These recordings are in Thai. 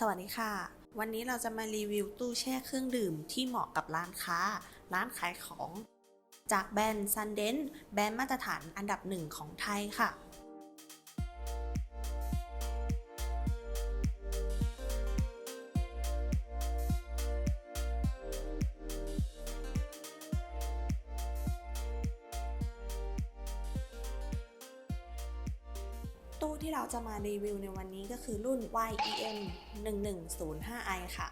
สวัสดีค่ะ วันนี้เราจะมารีวิวตู้แช่เครื่องดื่มที่เหมาะกับร้านค้า ร้านขายของ จากแบรนด์ซันเดนแบรนด์มาตรฐานอันดับหนึ่งของไทยค่ะ ตู้ที่เราจะมารีวิวในวันนี้ก็คือรุ่น YEM 1105i ค่ะ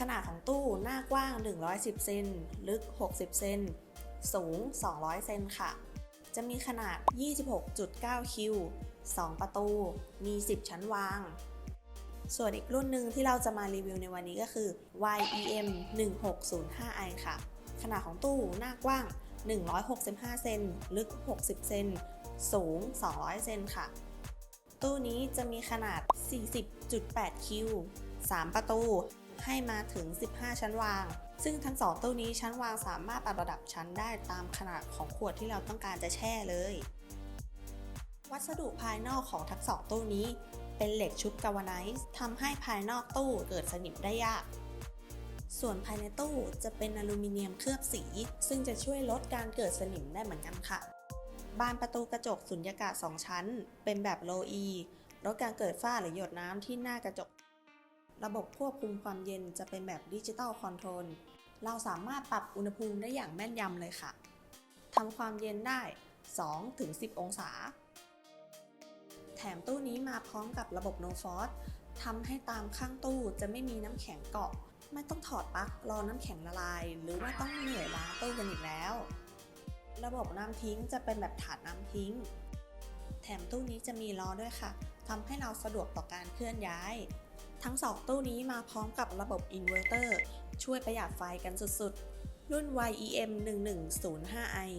ขนาดของตู้หน้ากว้าง 110 เซน ลึก 60 เซน สูง 200 เซนค่ะ จะมีขนาด 26.9 คิว 2 ประตู มี 10 ชั้นวาง ส่วนอีกรุ่นหนึ่งที่เราจะมารีวิวในวันนี้ก็คือ YEM 1605i ค่ะ ขนาดของตู้หน้ากว้าง 165 เซน ลึก 60 เซนสูง 200 เซนค่ะ ตู้นี้จะมีขนาด 40.8 คิว 3 ประตู ให้มาถึง 15 ชั้นวาง ซึ่งทั้งสองตู้นี้ชั้นวางสามารถปรับระดับชั้นได้ตามขนาดของขวดที่เราต้องการจะแช่เลย วัสดุภายนอกของทั้งสองตู้นี้ เป็นเหล็กชุบกาวาไนซ์ทำให้ภายนอกตู้เกิดสนิมได้ยากส่วนภายในตู้จะเป็นอลูมิเนียมเคลือบสี ซึ่งจะช่วยลดการเกิดสนิมได้เหมือนกันค่ะ บานประตูกระจกสุญญากาศ 2 ชั้น เป็นแบบ low E ลดการเกิดฝ้าหรือหยดน้ำที่หน้ากระจก ระบบควบคุมความเย็นจะเป็นแบบดิจิตอลคอนโทรล เราสามารถปรับอุณหภูมิได้อย่างแม่นยำเลยค่ะ ทำความเย็นได้ 2-10 องศา แถมตู้นี้มาพร้อมกับระบบ no frost ทำให้ตามข้างตู้จะไม่มีน้ำแข็งเกาะ ไม่ต้องถอดปลั๊กรอน้ำแข็งละลาย หรือว่าต้องเหนื่อยล้างตู้กันอีกแล้ว ระบบน้ำทิ้งจะเป็นแบบถาดน้ำทิ้ง แถมตู้นี้จะมีล้อด้วยค่ะทำให้เราสะดวกต่อการเคลื่อนย้าย ทั้งสองตู้นี้มาพร้อมกับระบบอินเวอร์เตอร์ช่วยประหยัดไฟกันสุดๆ รุ่น YEM 1105i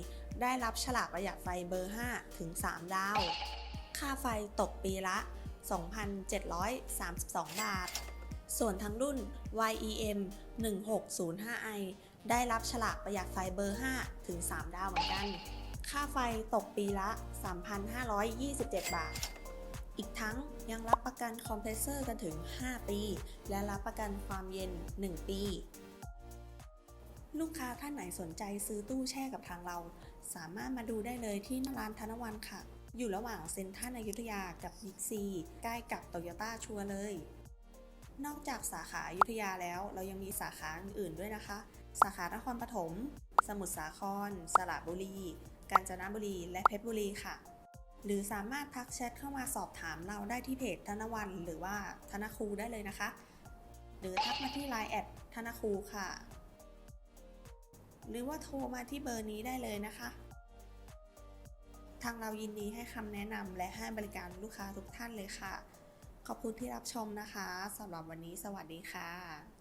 ได้รับฉลากประหยัดไฟเบอร์ 5 ถึง 3 ดาว ค่าไฟตกปีละ 2,732 บาท ส่วนทั้งรุ่น YEM 1605i ได้รับฉลากประหยัดไฟเบอร์ 5 ถึง 3 ดาวเหมือนกัน ค่าไฟตกปีละ 3,527 บาท อีกทั้งยังรับประกันคอมเพรสเซอร์กันถึง 5 ปี และรับประกันความเย็น 1 ปี ลูกค้าท่านไหนสนใจซื้อตู้แช่กับทางเรา สามารถมาดูได้เลยที่ร้านธนวันค่ะ อยู่ระหว่างเซ็นทรัลอยุธยากับบิ๊กซีใกล้กับโตโยต้าชัวเลย นอกจากสาขาอยุธยาแล้ว เรายังมีสาขาอื่นๆด้วยนะคะ สาขานครปฐม สมุทรสาคร สระบุรี กาญจนบุรี และเพชรบุรีค่ะ หรือสามารถทักแชทเข้ามาสอบถามเราได้ที่เพจธนวันหรือว่าธนครูได้เลยนะคะ หรือทักมาที่ Line แอดธนครูค่ะ หรือว่าโทรมาที่เบอร์นี้ได้เลยนะคะ ทางเรายินดีให้คำแนะนำและให้บริการลูกค้าทุกท่านเลยค่ะ ขอบคุณที่รับชมนะคะสำหรับวันนี้สวัสดีค่ะ